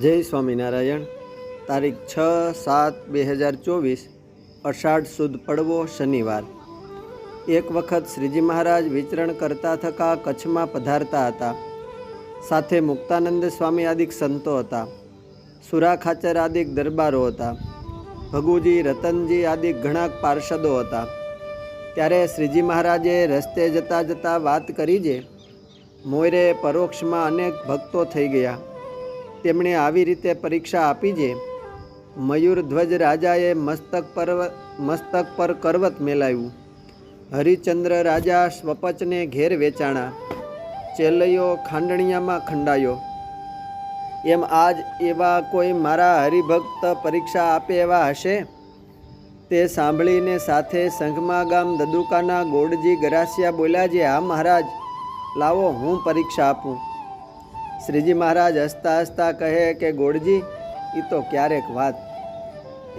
જય સ્વામિનારાયણ. તારીખ છ સાત બે હજાર ચોવીસ, અષાઢ સુદ પડવો શનિવાર. એક વખત શ્રીજી મહારાજ વિચરણ કરતા થકા કચ્છમાં પધારતા હતા. સાથે મુક્તાનંદ સ્વામી આદિક સંતો હતા. સુરા ખાચર આદિક દરબારો હતા. ભગુજી, રતનજી આદિક ઘણા પાર્ષદો હતા. ત્યારે શ્રીજી મહારાજે રસ્તે જતાં જતાં વાત કરી જે, મોયરે પરોક્ષમાં અનેક ભક્તો થઈ ગયા. તેમણે આવી રીતે પરીક્ષા આપી જે મયુરધ્વજ રાજાએ મસ્તક પર મસ્તક પર કરવત મેલાવ્યું. હરિચંદ્ર રાજા સ્વપચને ઘેર વેચાણા. ચેલૈયો ખાંડણિયામાં ખંડાયો. એમ આજ એવા કોઈ મારા હરિભક્ત પરીક્ષા આપે એવા હશે? તે સાંભળીને સાથે સંઘમાં ગામ દદુકાના ગોડજી ગરાસિયા બોલ્યા જે હા મહારાજ, લાવો હું પરીક્ષા આપું. શ્રીજી મહારાજ હસતા હસતા કહે કે, ગોડજી એ તો ક્યારેક વાત.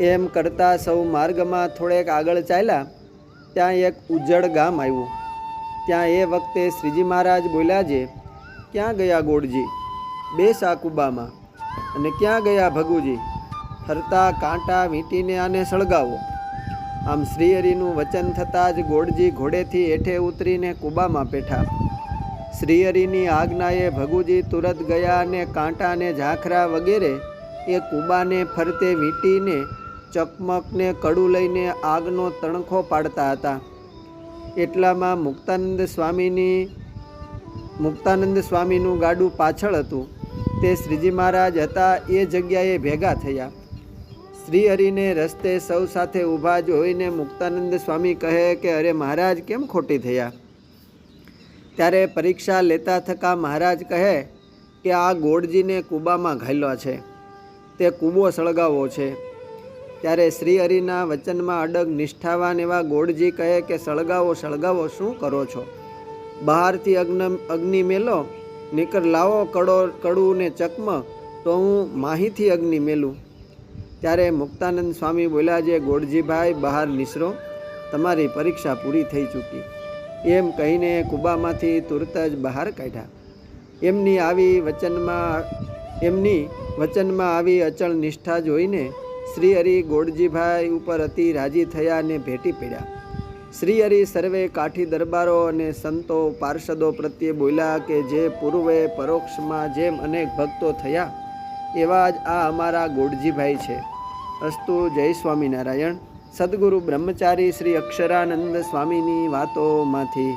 એમ કરતાં સૌ માર્ગમાં થોડેક આગળ ચાલ્યા, ત્યાં એક ઉજ્જડ ગામ આવ્યું. ત્યાં એ વખતે શ્રીજી મહારાજ બોલ્યા જે ક્યાં ગયા ગોડજી? બે સાકુબામાં અને ક્યાં ગયા ભગુજી? ફરતા, કાંટા વીંટીને આને સળગાવો. આમ શ્રીહરિનું વચન થતાં જ ગોડજી ઘોડેથી હેઠે ઉતરીને કુબામાં પેઠા શ્રીહરિની આજ્ઞાએ ભગુજી તુરત ગયા અને કાંટાને ઝાખરા વગેરે એ કુબાને ફરતે વીંટીને, ચકમકને, કડું લઈને આગનો તણખો પાડતા હતા. એટલામાં મુક્તાનંદ સ્વામીની, મુક્તાનંદ સ્વામીનું ગાડું પાછળ હતું. તે શ્રીજી મહારાજ હતા, એ જગ્યાએ ભેગા થયા. શ્રીહરિને રસ્તે સૌ સાથે ઊભા જોઈને મુક્તાનંદ સ્વામી કહે કે, અરે મહારાજ, કેમ ખોટી થયા? ત્યારે પરીક્ષા લેતા થકા મહારાજ કહે કે આ ગોળજીને કૂબામાં ઘાયલો છે. તે કૂબો સળગાવવો છે. ત્યારે શ્રી હરિના વચનમાં અડગ નિષ્ઠાવાન એવા ગોળજી કહે કે સળગાવો સળગાવો, શું કરો છો? બહારથી અગ્ન, અગ્નિ મેલો, નીકર લાવો કડો કડું ને ચકમ, તો હું માહીથી અગ્નિ મેલું. ત્યારે મુક્તાનંદ સ્વામી બોલ્યા, જે ગોળજીભાઈ બહાર નિસરો, તમારી પરીક્ષા પૂરી થઈ ચૂકી. એમ કહીને કુબામાંથી તુરત જ બહાર કાઢ્યા. એમની આવી વચનમાં, એમની વચનમાં આવી અચળ નિષ્ઠા જોઈને શ્રી હરિ ગોળજીભાઈ ઉપર અતિ રાજી થયા અને ભેટી પડ્યા. શ્રી હરિ સર્વે કાઠી દરબારો અને સંતો પાર્ષદો પ્રત્યે બોલ્યા કે જે પૂર્વે પરોક્ષમાં જેમ અનેક ભક્તો થયા, એવા જ આ અમારા ગોળજીભાઈ છે. અસ્તુ જય સ્વામિનારાયણ. સદગુરુ બ્રહ્મચારી શ્રી અક્ષરાનંદ સ્વામીની વાતોમાંથી.